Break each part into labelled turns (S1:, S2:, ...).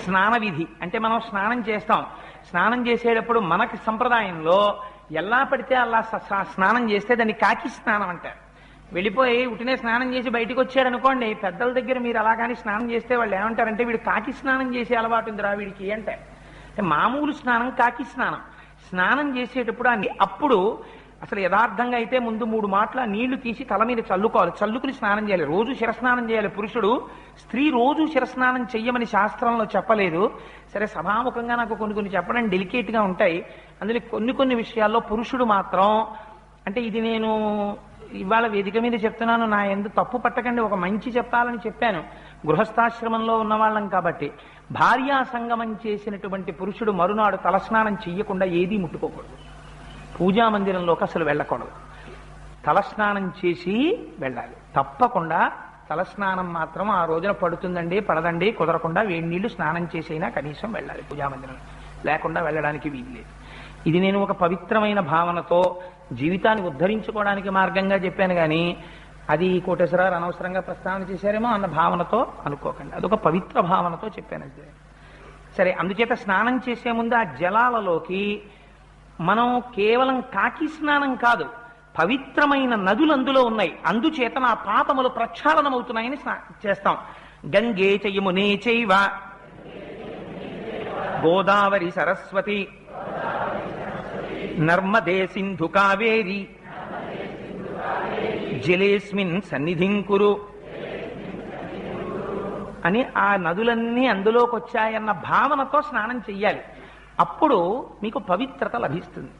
S1: స్నాన విధి అంటే మనం స్నానం చేస్తాం. స్నానం చేసేటప్పుడు మనకి సంప్రదాయంలో ఎలా పడితే అలా స్నానం చేస్తే దాన్ని కాకి స్నానం అంటారు. వెళ్ళిపోయి ఉటినే స్నానం చేసి బయటకు వచ్చాడు అనుకోండి పెద్దల దగ్గర మీరు అలా కానీ స్నానం చేస్తే వాళ్ళు ఏమంటారంటే వీడు కాకి స్నానం చేసే అలవాటు ఉందిరా వీడికి అంటే మామూలు స్నానం కాకి స్నానం. స్నానం చేసేటప్పుడు అన్ని అప్పుడు అసలు యథార్థంగా అయితే ముందు మూడు మాటల నీళ్ళు తీసి తల మీద చల్లుకోవాలి. చల్లుకుని స్నానం చేయాలి. రోజు శిరస్నానం చేయాలి. పురుషుడు స్త్రీ రోజు శిరస్నానం చెయ్యమని శాస్త్రంలో చెప్పలేదు. సరే సభాముఖంగా నాకు కొన్ని కొన్ని చెప్పడం డెలికేట్గా ఉంటాయి. అందులో కొన్ని కొన్ని విషయాల్లో పురుషుడు మాత్రం అంటే ఇది నేను ఇవాళ వేదిక మీద చెప్తున్నాను. నా ఎందు తప్పు పట్టకండి. ఒక మంచి చెప్పాలని చెప్పాను. గృహస్థాశ్రమంలో ఉన్న వాళ్ళం కాబట్టి భార్యా సంగమం చేసినటువంటి పురుషుడు మరునాడు తలస్నానం చెయ్యకుండా ఏదీ ముట్టుకోకూడదు. పూజామందిరంలోకి అసలు వెళ్ళకూడదు. తలస్నానం చేసి వెళ్ళాలి. తప్పకుండా తలస్నానం మాత్రం ఆ రోజున పడుతుందండి పడదండి కుదరకుండా వేడి నీళ్ళు స్నానం చేసైనా కనీసం వెళ్ళాలి పూజా మందిరం. లేకుండా వెళ్ళడానికి వీలు లేదు. ఇది నేను ఒక పవిత్రమైన భావనతో జీవితాన్ని ఉద్ధరించుకోవడానికి మార్గంగా చెప్పాను కానీ అది కోటేశ్వరారు అనవసరంగా ప్రస్తావన చేశారేమో అన్న భావనతో అనుకోకండి. అదొక పవిత్ర భావనతో చెప్పాను సరే అందుచేత స్నానం చేసే ముందు ఆ జలాలలోకి మనం కేవలం కాకి స్నానం కాదు పవిత్రమైన నదులు అందులో ఉన్నాయి. అందుచేత నా పాపములు ప్రక్షాళనమవుతున్నాయని స్నా చేస్తాం. గంగే చయమునే చైవ. గోదావరి సరస్వతి. నర్మదే సింధు కావేరి. జలేస్మిన్ సన్నిధిం కురు. అని ఆ నదులన్నీ అందులోకి వచ్చాయన్న భావనతో స్నానం చెయ్యాలి. అప్పుడు మీకు పవిత్రత లభిస్తుంది.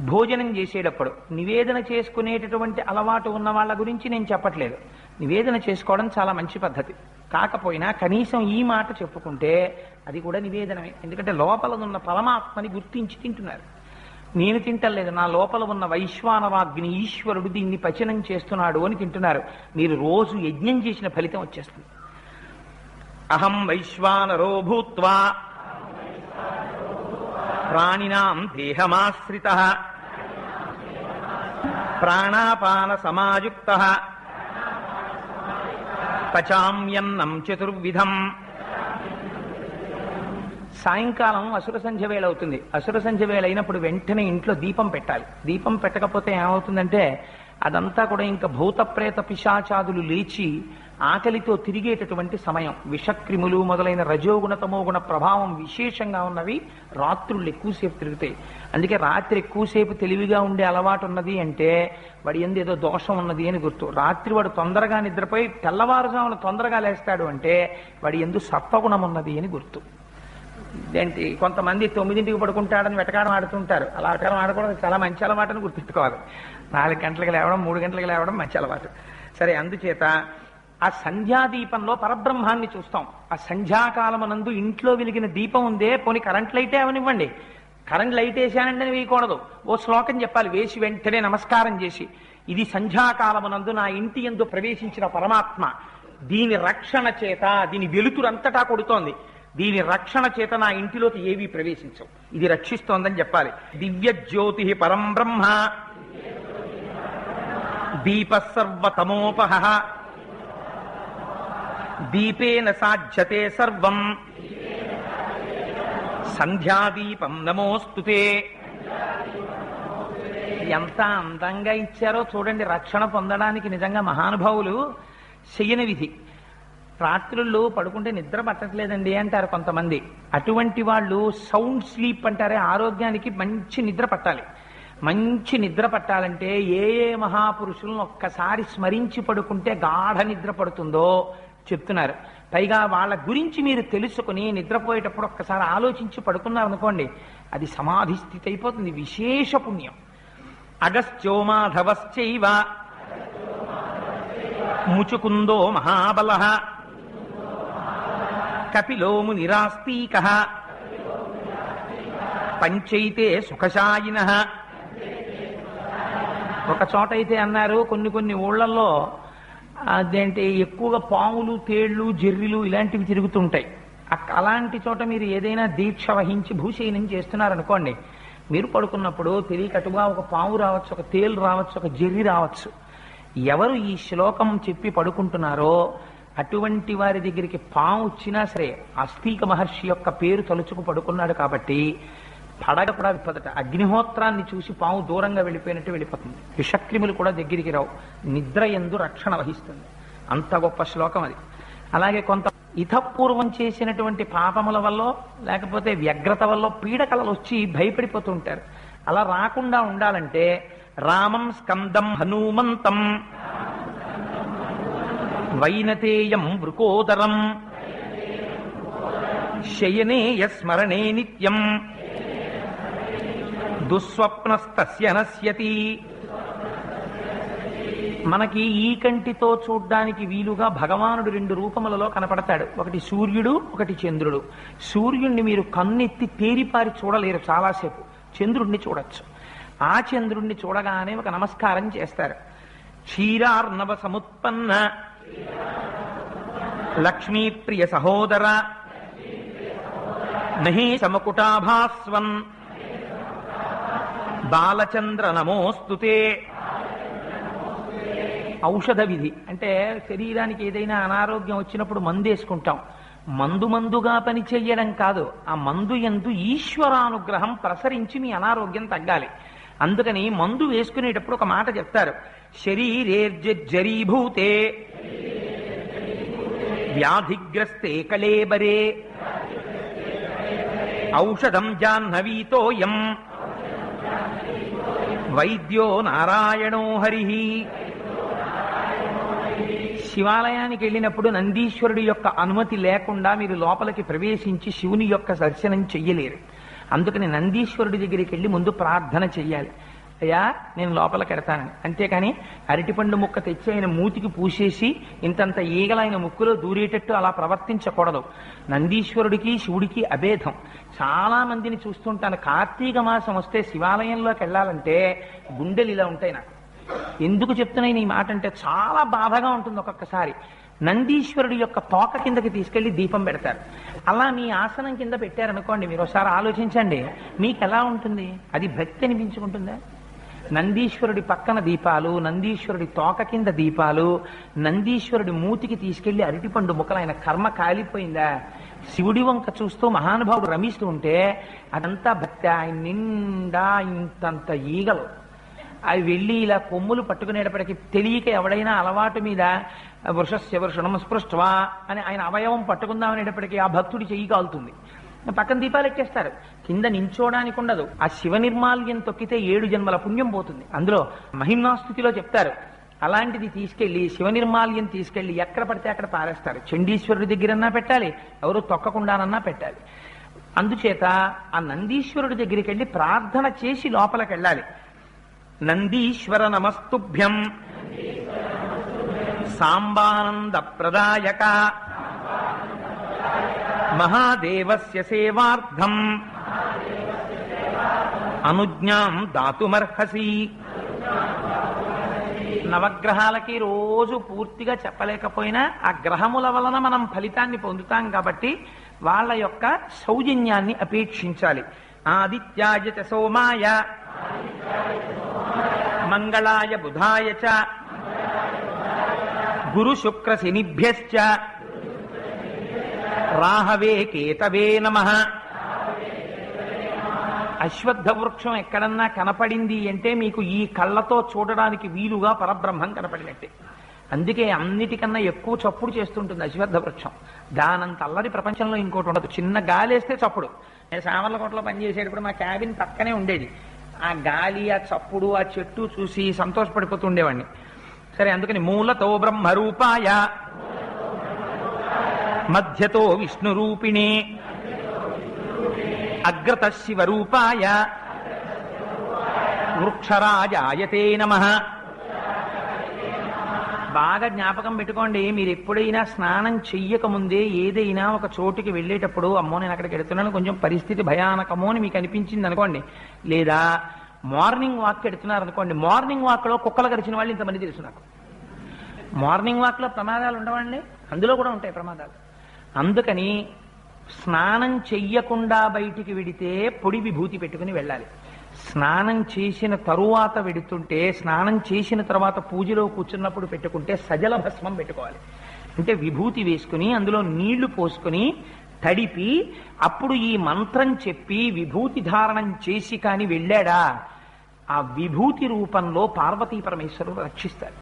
S1: భోజనం చేసేటప్పుడు నివేదన చేసుకునేటటువంటి అలవాటు ఉన్న వాళ్ళ గురించి నేను చెప్పట్లేదు. నివేదన చేసుకోవడం చాలా మంచి పద్ధతి. కాకపోయినా కనీసం ఈ మాట చెప్పుకుంటే అది కూడా నివేదనమే. ఎందుకంటే లోపల ఉన్న పరమాత్మని గుర్తించి తింటున్నారు. నేను తింటలేదు. నా లోపల ఉన్న వైశ్వానవాగ్ని ఈశ్వరుడు దీన్ని పచనం చేస్తున్నాడు అని తింటున్నారు. మీరు రోజు యజ్ఞం చేసిన ఫలితం వచ్చేస్తుంది. అహం వైశ్వానరో భూత్వా ప్రాణినాం దేహమాశ్రిత. ప్రాణాపాన సమాయుక్త పచామ్యన్నం చతుర్విధం. సాయంకాలం అసుర సంధ్య వేళ అవుతుంది అసుర సంధ్య వేళ అయినప్పుడు వెంటనే ఇంట్లో దీపం పెట్టాలి. దీపం పెట్టకపోతే ఏమవుతుందంటే అదంతా కూడా ఇంకా భూత ప్రేత పిశాచాదులు లేచి ఆకలితో తిరిగేటటువంటి సమయం. విషక్రిములు మొదలైన రజోగుణ తమోగుణ ప్రభావం విశేషంగా ఉన్నవి రాత్రులు ఎక్కువసేపు తిరుగుతాయి. అందుకే రాత్రి ఎక్కువసేపు తెలివిగా ఉండే అలవాటు ఉన్నది అంటే వాడి ఎందు ఏదో దోషం ఉన్నది అని గుర్తు. రాత్రి వాడు తొందరగా నిద్రపోయి తెల్లవారుజామున తొందరగా లేస్తాడు అంటే వాడి ఎందు సత్వగుణం ఉన్నది అని గుర్తు. ఏంటి కొంతమంది తొమ్మిదింటికి పడుకుంటాడని వెటకాడం ఆడుతుంటారు. అలా వెటకారం ఆడకూడదు. చాలా మంచి అలవాటు అని గుర్తించుకోవాలి. నాలుగు గంటలకు లేవడం మూడు గంటలకు లేవడం మంచి అలవాటు. సరే అందుచేత ఆ సంధ్యాదీపంలో పరబ్రహ్మాన్ని చూస్తాం. ఆ సంధ్యాకాలమనందు ఇంట్లో వెలిగిన దీపం ఉందే పోనీ కరెంట్ లైటే అవనివ్వండి. కరెంట్ లైట్ వేసానంటే వేయకూడదు. ఓ శ్లోకం చెప్పాలి వేసి వెంటనే నమస్కారం చేసి. ఇది సంధ్యాకాలమునందు నా ఇంటి ఎందు ప్రవేశించిన పరమాత్మ. దీని రక్షణ చేత దీని వెలుతురంతటా కొడుతోంది. దీని రక్షణ చేత నా ఇంటిలోకి ఏవి ప్రవేశించవు. ఇది రక్షిస్తోందని చెప్పాలి. దివ్య జ్యోతి పరం బ్రహ్మ. దీప సర్వతమోపహ. దీపేన సాధ్యతే సర్వం. సంధ్యాదీపం నమోస్తుతే ఎంత అందంగా ఇచ్చారో చూడండి రక్షణ పొందడానికి నిజంగా మహానుభావులు చెయ్యని విధి. రాత్రుల్లో పడుకుంటే నిద్ర పట్టట్లేదండి అంటారు కొంతమంది. అటువంటి వాళ్ళు సౌండ్ స్లీప్ అంటారే ఆరోగ్యానికి మంచి నిద్ర పట్టాలి. మంచి నిద్ర పట్టాలంటే ఏ ఏ మహాపురుషులను ఒక్కసారి స్మరించి పడుకుంటే గాఢ నిద్ర పడుతుందో చెప్తున్నారు. పైగా వాళ్ళ గురించి మీరు తెలుసుకుని నిద్రపోయేటప్పుడు ఒక్కసారి ఆలోచించి పడుకున్నారు అనుకోండి అది సమాధి స్థితి అయిపోతుంది విశేష పుణ్యం. అగస్త్యోమాధవశ్చైవ ముచుకుందో మహాబల. కపిలో మునిరాస్తీక. పంచైతే సుఖశాయిన. ఒక చోట అయితే అన్నారు కొన్ని కొన్ని ఊళ్ళల్లో అదేంటి ఎక్కువగా పాములు తేళ్ళు జెర్రిలు ఇలాంటివి తిరుగుతుంటాయి. అలాంటి చోట మీరు ఏదైనా దీక్ష వహించి భూశయనం చేస్తున్నారనుకోండి మీరు పడుకున్నప్పుడు తెలియకటుగా ఒక పాము రావచ్చు ఒక తేలు రావచ్చు ఒక జెర్రి రావచ్చు. ఎవరు ఈ శ్లోకం చెప్పి పడుకుంటున్నారో అటువంటి వారి దగ్గరికి పాము వచ్చినా సరే అస్థీక మహర్షి యొక్క పేరు తలుచుకు పడుకున్నాడు కాబట్టి పడగ కూడా విప్పదట. అగ్నిహోత్రాన్ని చూసి పాము దూరంగా వెళ్ళిపోయినట్టు వెళ్ళిపోతుంది. విషక్రిములు కూడా దగ్గరికి రావు. నిద్ర ఎందు రక్షణ వహిస్తుంది. అంత గొప్ప శ్లోకం అది. అలాగే కొంత ఇతపూర్వం చేసినటువంటి పాపముల వల్ల లేకపోతే వ్యగ్రత వల్ల పీడకలలు వచ్చి భయపడిపోతూ ఉంటారు అలా రాకుండా ఉండాలంటే రామం స్కందం హనుమంతం వైనతేయం వృకోదరం శయనేయ స్మరణే నిత్యం దుస్వప్నస్తస్య నశ్యతి. మనకి ఈ కంటితో చూడ్డానికి వీలుగా భగవానుడు రెండు రూపములలో కనపడతాడు. ఒకటి సూర్యుడు ఒకటి చంద్రుడు. సూర్యుడిని మీరు కన్నెత్తి తేరిపారి చూడలేరు చాలాసేపు. చంద్రుడిని చూడొచ్చు. ఆ చంద్రుణ్ణి చూడగానే ఒక నమస్కారం చేస్తారు. క్షీరార్ణవ సముత్పన్న. లక్ష్మీప్రియ సహోదర. నహి సమకుటాభాస్వన్. బాలచంద్ర నమోస్తుతే ఔషధ విధి. అంటే శరీరానికి ఏదైనా అనారోగ్యం వచ్చినప్పుడు మందేసుకుంటాం మందు మందుగా పని చెయ్యడం కాదు. ఆ మందు ఎందు ఈశ్వరానుగ్రహం ప్రసరించి మీ అనారోగ్యం తగ్గాలి. అందుకని మందు వేసుకునేటప్పుడు ఒక మాట చెప్తారు. శరీరేర్జరీభూతే వ్యాధిగ్రస్తే కళేబరే. ఔషధం జాహ్నవీతోయం. వైద్యో నారాయణో హరి. శివాలయానికి వెళ్ళినప్పుడు నందీశ్వరుడి యొక్క అనుమతి లేకుండా మీరు లోపలికి ప్రవేశించి శివుని యొక్క దర్శనం చెయ్యలేరు. అందుకని నందీశ్వరుడి దగ్గరికి వెళ్ళి ముందు ప్రార్థన చెయ్యాలి. అయ్యా నేను లోపల కడతానని. అంతేకాని అరటిపండు ముక్క తెచ్చి ఆయన మూతికి పూసేసి ఇంతంత ఈగల ఆయన ముక్కులో దూరేటట్టు అలా ప్రవర్తించకూడదు. నందీశ్వరుడికి శివుడికి అభేదం. చాలా మందిని చూస్తుంటాను. కార్తీక మాసం వస్తే శివాలయంలోకి వెళ్ళాలంటే గుండెలు ఇలా ఉంటాయి నాకు. ఎందుకు చెప్తున్నాయి ఈ మాట అంటే చాలా బాధగా ఉంటుంది ఒక్కొక్కసారి. నందీశ్వరుడి యొక్క తోక కిందకి తీసుకెళ్ళి దీపం పెడతారు. అలా మీ ఆసనం కింద పెట్టారనుకోండి మీరు ఒకసారి ఆలోచించండి మీకు ఎలా ఉంటుంది? అది భక్తి అనిపించుకుంటుందా? నందీశ్వరుడి పక్కన దీపాలు నందీశ్వరుడి తోక కింద దీపాలు నందీశ్వరుడి మూతికి తీసుకెళ్ళి అరటిపండు ముక్కలు ఆయన కర్మ కాలిపోయిందా? శివుడి వంక చూస్తూ మహానుభావుడు రమిస్తూ ఉంటే అదంతా భక్తి ఆయన నిండా ఇంతంత ఈగలు. అవి వెళ్ళి ఇలా కొమ్ములు పట్టుకునేటప్పటికి తెలియక ఎవడైనా అలవాటు మీద వృషస్య వృషణం స్పృష్టవా అని ఆయన అవయవం పట్టుకుందామనేటప్పటికీ ఆ భక్తుడి చెయ్యి కాలుతుంది. పక్కన దీపాలు ఎక్కేస్తారు. కింద నించోడానికి ఉండదు. ఆ శివ నిర్మాల్యం తొక్కితే ఏడు జన్మల పుణ్యం పోతుంది. అందులో మహిమ్నాస్థుతిలో చెప్తారు అలాంటిది తీసుకెళ్ళి శివ నిర్మాల్యం తీసుకెళ్ళి ఎక్కడ పడితే అక్కడ పారేస్తారు. చండీశ్వరుడి దగ్గరన్నా పెట్టాలి ఎవరు తొక్కకుండానన్నా పెట్టాలి. అందుచేత ఆ నందీశ్వరుడి దగ్గరికి వెళ్ళి ప్రార్థన చేసి లోపలికి వెళ్ళాలి నందీశ్వర నమస్తుభ్యం. సాంబానంద ప్రదాయక. మహాదేవస్య సేవార్థం అనుజ్ఞాం దాతుమర్హసి నవగ్రహాలకి రోజు పూర్తిగా చెప్పలేకపోయినా ఆ గ్రహముల వలన మనం ఫలితాన్ని పొందుతాం కాబట్టి వాళ్ళ యొక్క సౌజన్యాన్ని అపేక్షించాలి. ఆదిత్యాయ చ సోమాయ మంగళాయ బుధాయ చ గురు శుక్ర శనిభ్యశ్చ రాహవే కేతవే నమ. అశ్వత్థ వృక్షం ఎక్కడన్నా కనపడింది అంటే మీకు ఈ కళ్ళతో చూడడానికి వీలుగా పరబ్రహ్మం కనపడినట్టే. అందుకే అన్నిటికన్నా ఎక్కువ చప్పుడు చేస్తుంటుంది అశ్వత్థ వృక్షం దానంత అల్లరి ప్రపంచంలో ఇంకోటి ఉండదు. చిన్న గాలి వేస్తే చప్పుడు. నేను సామర్లకోటలో పనిచేసేటప్పుడు మా క్యాబిన్ పక్కనే ఉండేది. ఆ గాలి ఆ చప్పుడు ఆ చెట్టు చూసి సంతోషపడిపోతుండేవాడిని సరే అందుకని మూలతో బ్రహ్మరూపాయ. మధ్యతో విష్ణురూపిణే. అగ్రత శివరూపాయ వృక్షరాజాయతే నమ. బాగా జ్ఞాపకం పెట్టుకోండి మీరు ఎప్పుడైనా స్నానం చెయ్యకముందే ఏదైనా ఒక చోటుకి వెళ్ళేటప్పుడు అమ్మో నేను అక్కడికి వెళుతున్నాను కొంచెం పరిస్థితి భయానకమో అని మీకు అనిపించింది అనుకోండి లేదా మార్నింగ్ వాక్ ఎడుతున్నారు అనుకోండి మార్నింగ్ వాక్లో కుక్కలు గడిచిన వాళ్ళు ఇంతమంది తెలుసు నాకు. మార్నింగ్ వాక్లో ప్రమాదాలు ఉండవండి? అందులో కూడా ఉంటాయి ప్రమాదాలు. అందుకని స్నానం చెయ్యకుండా బయటికి వెడితే పొడి విభూతి పెట్టుకుని వెళ్ళాలి. స్నానం చేసిన తరువాత వెడుతుంటే స్నానం చేసిన తర్వాత పూజలో కూర్చున్నప్పుడు పెట్టుకుంటే సజల భస్మం పెట్టుకోవాలి. అంటే విభూతి వేసుకుని అందులో నీళ్ళు పోసుకుని తడిపి అప్పుడు ఈ మంత్రం చెప్పి విభూతి ధారణం చేసి కాని వెళ్ళాడా? ఆ విభూతి రూపంలో పార్వతీ పరమేశ్వరుడు రక్షిస్తాడు.